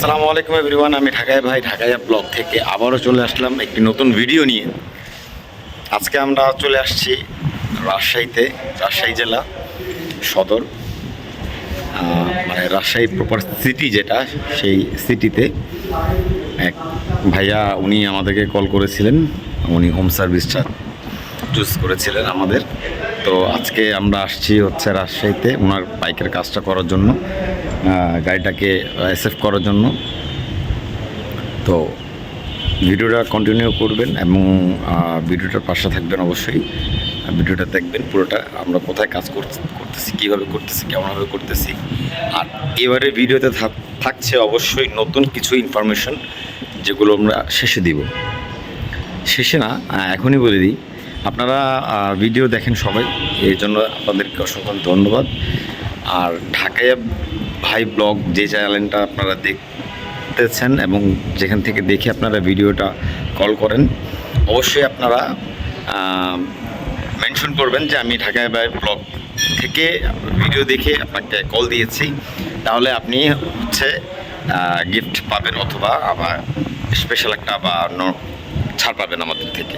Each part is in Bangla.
আসসালামু আলাইকুম এভরিওয়ান আমি ঢাকায় ভাই ঢাকায় ব্লগ থেকে আবারও চলে আসলাম একটি নতুন ভিডিও নিয়ে। আজকে আমরা চলে আসছি রাজশাহীতে, রাজশাহী জেলা সদর মানে রাজশাহী প্রপার সিটি যেটা, সেই সিটিতে এক ভাইয়া, উনি আমাদেরকে কল করেছিলেন, উনি হোম সার্ভিসটা চুজ করেছিলেন আমাদের। তো আজকে আমরা আসছি হচ্ছে রাজশাহীতে ওনার বাইকের কাজটা করার জন্য। গাড়িটাকে অ্যাসেপ্ট করার জন্য। তো ভিডিওটা কন্টিনিউ করবেন এবং ভিডিওটার পাশে থাকবেন অবশ্যই। ভিডিওটা দেখবেন পুরোটা, আমরা কোথায় কাজ করতে- করতেছি, কীভাবে করতেছি, কেমনভাবে করতেছি। আর এবারে ভিডিওতে থাক- থাকছে অবশ্যই নতুন কিছু ইনফরমেশন যেগুলো আমরা শেষে দিব। শেষে না এখনই বলে দিই, আপনারা ভিডিও দেখেন সবাই। এই জন্য আপনাদেরকে অসংখ্য ধন্যবাদ। আর ঢাকায় ভাই ব্লগ যে চ্যানেলটা আপনারা দেখতেছেন এবং যেখান থেকে দেখে আপনারা ভিডিওটা কল করেন, অবশ্যই আপনারা মেনশন করবেন যে আমি ঢাকায় ভাই ব্লগ থেকে ভিডিও দেখে আপনাকে কল দিয়েছি। তাহলে আপনি হচ্ছে গিফট পাবেন অথবা আবার স্পেশাল একটা বা ছাড় পাবেন আমাদের থেকে।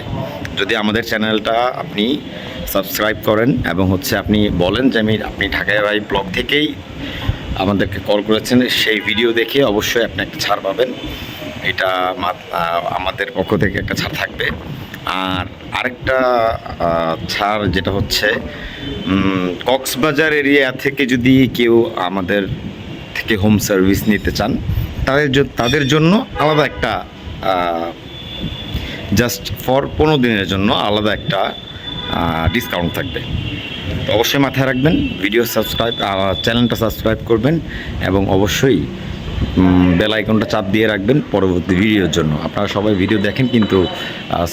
যদি আমাদের চ্যানেলটা আপনি সাবস্ক্রাইব করেন এবং হচ্ছে আপনি বলেন যে আমি, আপনি ঢাকায় ভাই ব্লগ থেকেই আমাদেরকে কল করেছেন, সেই ভিডিও দেখে অবশ্যই আপনি একটা ছাড় পাবেন। এটা আমাদের পক্ষ থেকে একটা ছাড় থাকবে। আর আরেকটা ছাড় যেটা হচ্ছে কক্সবাজার এরিয়া থেকে যদি কেউ আমাদের থেকে হোম সার্ভিস নিতে চান, তাদের তাদের জন্য আলাদা একটা জাস্ট ফর পনেরো দিনের জন্য আলাদা একটা ডিসকাউন্ট থাকবে। অবশ্যই মাথায় রাখবেন ভিডিও সাবস্ক্রাইব চ্যানেলটা সাবস্ক্রাইব করবেন এবং অবশ্যই বেল আইকনটা চাপ দিয়ে রাখবেন পরবর্তী ভিডিওর জন্য। আপনারা সবাই ভিডিও দেখেন কিন্তু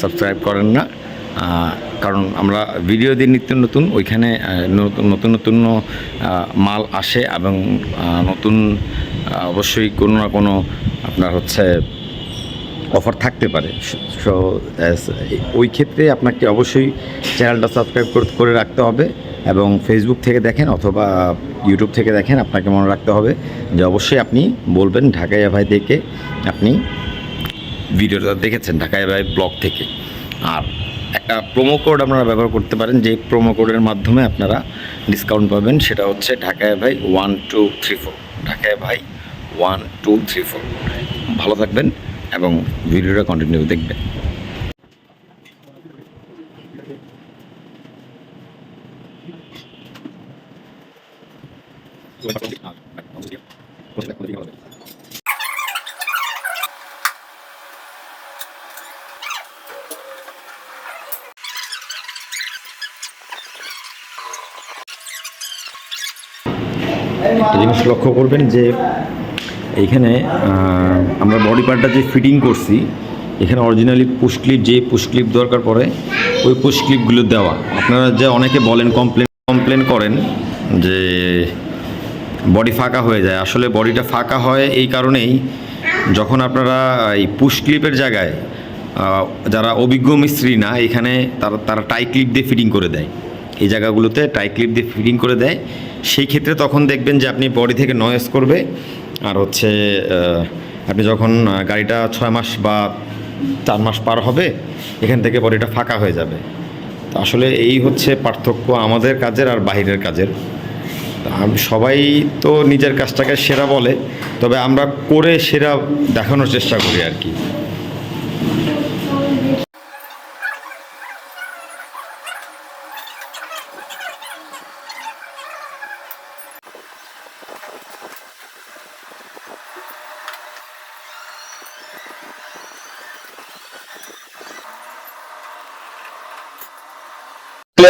সাবস্ক্রাইব করেন না। কারণ আমরা ভিডিও দিয়ে নিত্য নতুন, ওইখানে নতুন নতুন নতুন মাল আসে এবং নতুন অবশ্যই কোনো না কোনো আপনার হচ্ছে অফার থাকতে পারে। সো ওই ক্ষেত্রে আপনাকে অবশ্যই চ্যানেলটা সাবস্ক্রাইব করে রাখতে হবে। এবং ফেসবুক থেকে দেখেন অথবা ইউটিউব থেকে দেখেন আপনাকে মনে রাখতে হবে যে অবশ্যই আপনি বলবেন ঢাকায় ভাই থেকে আপনি ভিডিওটা দেখেছেন ঢাকায় ভাই ব্লগ থেকে। আর একটা প্রোমো কোড আপনারা ব্যবহার করতে পারেন, যে প্রোমো কোডের মাধ্যমে আপনারা ডিসকাউন্ট পাবেন, সেটা হচ্ছে ঢাকায় ভাই ওয়ান টু থ্রি ফোর ঢাকায় ভাই ওয়ান টু থ্রি ফোর ভালো থাকবেন এবং ভিডিওটা কন্টিনিউ দেখবেন। জিনিস লক্ষ্য করবেন যে এইখানে আমরা বডি পার্টটা যে ফিটিং করছি, এখানে অরিজিনালি পুশ ক্লিপ যে পুশ ক্লিপ দরকার পড়ে, ওই পুশ ক্লিপগুলো দেওয়া। আপনারা যে অনেকে বলেন কমপ্লেন কমপ্লেন করেন যে বডি ফাঁকা হয়ে যায়। আসলে বডিটা ফাঁকা হয় এই কারণেই যখন আপনারা এই পুশ ক্লিপের জায়গায় যারা অভিজ্ঞ মিস্ত্রি না, এখানে তারা তারা টাই ক্লিপ দিয়ে ফিটিং করে দেয়। এই জায়গাগুলোতে টাই ক্লিপ দিয়ে ফিটিং করে দেয়। সেই ক্ষেত্রে তখন দেখবেন যে আপনি বডি থেকে নয়েস করবে। আর হচ্ছে আপনি যখন গাড়িটা ছয় মাস বা চার মাস পার হবে, এখান থেকে বডিটা ফাঁকা হয়ে যাবে। তো আসলে এই হচ্ছে পার্থক্য আমাদের কাজের আর বাহিরের কাজের। সবাই তো নিজের কাজটাকে সেরা বলে, তবে আমরা করে সেরা দেখানোর চেষ্টা করি আর কি।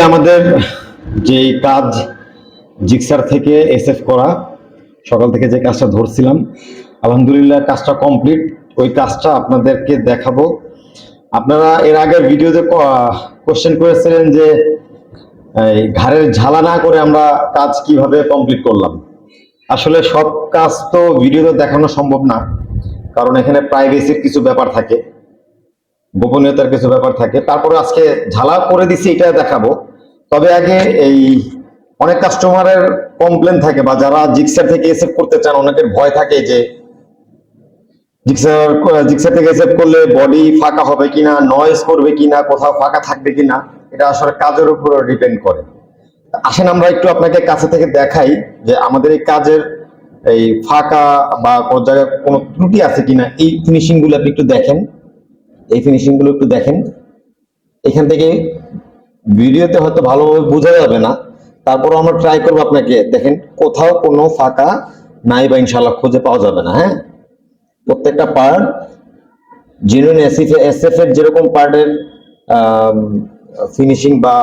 আমাদের যেই কাজ জিক্সার থেকে এসএফ করা, সকাল থেকে যে কাজটা ধরছিলাম, আলহামদুলিল্লাহ কাজটা কমপ্লিট। ওই কাজটা আপনাদেরকে দেখাবো। আপনারা এর আগে ভিডিওতে কোশ্চেন করেছিলেন যে ঘাড়ের ঝালা না করে আমরা কাজ কীভাবে কমপ্লিট করলাম। আসলে সব কাজ তো ভিডিওতে দেখানো সম্ভব না, কারণ এখানে প্রাইভেসির কিছু ব্যাপার থাকে। গোপনীয়তার কিছু ব্যাপার থাকে। তারপরে আজকে ঝালা করে দিছি, এটা দেখাবো। তবে আগে এই অনেক কাস্টমারের কমপ্লেন থাকে বা যারা জিক্সার থেকে এসে করতে চান, অনেকের ভয় থাকে যে জিক্সার জিক্সার থেকে সেভ করলে বডি ফাঁকা হবে কিনা নয়েজ করবে কিনা, কোথাও ফাঁকা থাকবে কিনা, এটা আসলে কাজের উপর ডিপেন্ড করে। আসেন আমরা একটু আপনাকে কাছে থেকে দেখাই যে আমাদের এই কাজের এই ফাঁকা বা কোনো জায়গায় কোনো ত্রুটি আছে কিনা, এই ফিনিশিংগুলো আপনি একটু দেখেন। এই ফিনিশিংগুলো একটু দেখেন। এখান থেকে ভিডিওতে হয়তো ভালোভাবে বোঝা যাবে না। তারপর আমরা ট্রাই করব আপনাকে, দেখেন, কোথাও কোনো ফাঁকা নাই বা ইনশাল্লাহ খুঁজে পাওয়া যাবে না হ্যাঁ? প্রত্যেকটা পার্ট জেনুইন এসএফ এসএফ এর যেরকম পার্টের ফিনিশিং বা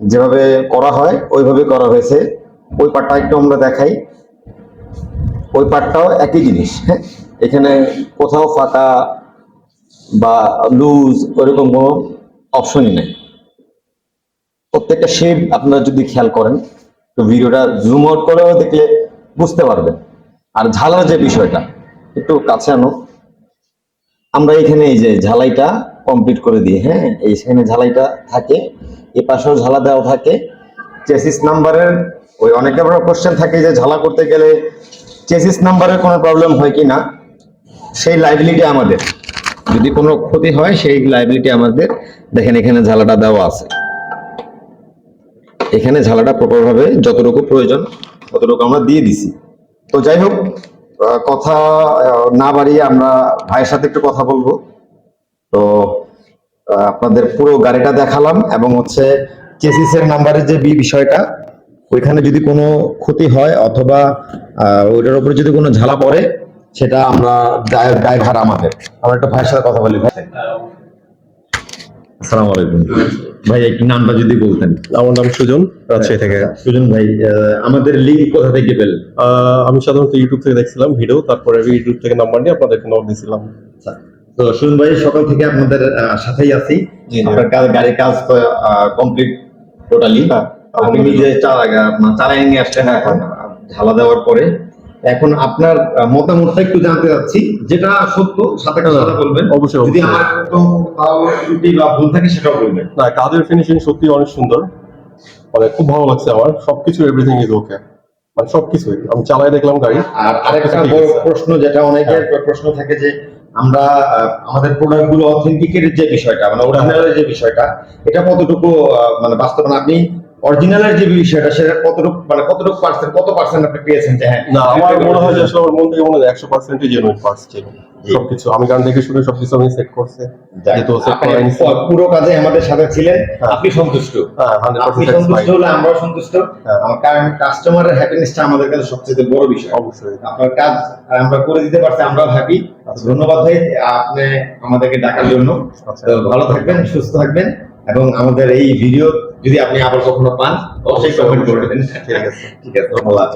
যেভাবে করা হয়, ওইভাবে করা হয়েছে। ওই পার্টটা একটু আমরা দেখাই। ওই পার্টটাও একই জিনিস হ্যাঁ? এখানে কোথাও ফাঁকা বা লুজ ওরকম কোনো অপশনই নেই। প্রত্যেকটা শেপ আপনারা যদি খেয়াল করেন, তো ভিডিওটা জুম আউট করেও দেখলে বুঝতে পারবেন। আর ঝালার যে বিষয়টা, একটু কাছে আনো। আমরা এখানে এই যে ঝালাইটা কমপ্লিট করে দিই হ্যাঁ? এইখানে ঝালাইটা থাকে, এ পাশেও ঝালা দেওয়া থাকে। চেসিস নাম্বারের ওই অনেকে বড় কোশ্চেন থাকে যে ঝালা করতে গেলে চেসিস নাম্বারের কোনো প্রবলেম হয় কি না? সেই লাইবিলিটি আমাদের। যদি কোনো ক্ষতি হয়, সেই লাইবিলিটি আমাদের দেখেন এখানে ঝালাটা দেওয়া আছে। এখানে ঝালাটা প্রপার ভাবে যতটুকু প্রয়োজন ততটুকু আমরা দিয়ে দিছি। তো যাই হোক কথা না বাড়িয়ে আমরা ভাইয়ের সাথে একটু কথা বলব। তো আপনাদের পুরো গাড়িটা দেখালাম এবং হচ্ছে চেসিসের নাম্বারের যে বি বিষয়টা, ওইখানে যদি কোনো ক্ষতি হয় অথবা ওইটার উপরে যদি কোনো ঝালা পড়ে সেটা আমরা দায়ভার আমাদের। আমরা একটা ভাইয়ের সাথে কথা বলি ভাই। আসসালামু আলাইকুম। ভাই একটু নামটা যদি বলতেন। আমার নাম সুজন রাজশাহী থেকে। সুজন ভাই আমাদের লিঙ্ক কোথা থেকে পেলেন? আমি সাধারণত ইউটিউব থেকে দেখছিলাম ভিডিও তারপরে আমি ইউটিউব থেকে নাম্বার নিয়ে আপনাদেরকে নক দিয়েছিলাম তো সুজন ভাই সকাল থেকে আপনাদের সাথেই আছি। আপনার কাজ গাড়ির কাজ তো কমপ্লিট টোটালি আপনি নিজে চালা চালাই নিয়ে আসছেন এখন ঢালা দেওয়ার পরে। এখন আপনার মতামতটা একটু জানতে চাচ্ছি। যেটা সত্য সাথে সাথে বলবেন। অবশ্যই, যদি আমার কোনো ত্রুটি বা ভুল থাকে সেটাও বলবেন। না কাজের ফিনিশিং সত্যি অনেক সুন্দর। মানে খুব ভালো লাগছে আমার। সবকিছু এভরিথিং ইজ ওকে মানে সবকিছুই। আমি চালাই দেখলাম গাড়ি। আর আরেকটা বড় প্রশ্ন যেটা অনেকের প্রশ্ন থাকে যে আমরা আমাদের প্রোডাক্টগুলো অথেন্টিকের যে বিষয়টা মানে অরিজিনালের যে বিষয়টা এটা কতটুকু মানে বাস্তব? মানে আপনি অরিজিনালের যে বিষয়টা সেটা কতটুকু মানে কতটুকু পার্সেন্ট কত পার্সেন্ট আপনি পেয়েছেন? যে হ্যাঁ। না আমার মনে হয় যে আসলে আমার মন থেকে মনে হয় একশো পার্সেন্টই জেনুইন পার্টস ছিল। সবকিছু আমি গান দেখে শুনে সবকিছু আমি সেট করছে। যেহেতু পুরো কাজে আমাদের সাথে ছিলেন। হ্যাঁ। আপনি সন্তুষ্ট। হ্যাঁ আপনি সন্তুষ্ট হলে আমরাও সন্তুষ্ট। হ্যাঁ। আমার কারণ কাস্টমারের হ্যাপিনেসটা আমাদের কাছে সবচেয়ে বড় বিষয়। অবশ্যই। আপনার কাজ আমরা করে দিতে পারছি আমরাও হ্যাপি আচ্ছা। ধন্যবাদ ভাই আপনি আমাদেরকে ডাকার জন্য। আচ্ছা। ভালো থাকবেন সুস্থ থাকবেন। এবং আমাদের এই ভিডিও যদি আপনি আবার কখনো পান অবশ্যই কমেন্ট করবেন ঠিক আছে। ঠিক আছে। ধন্যবাদ।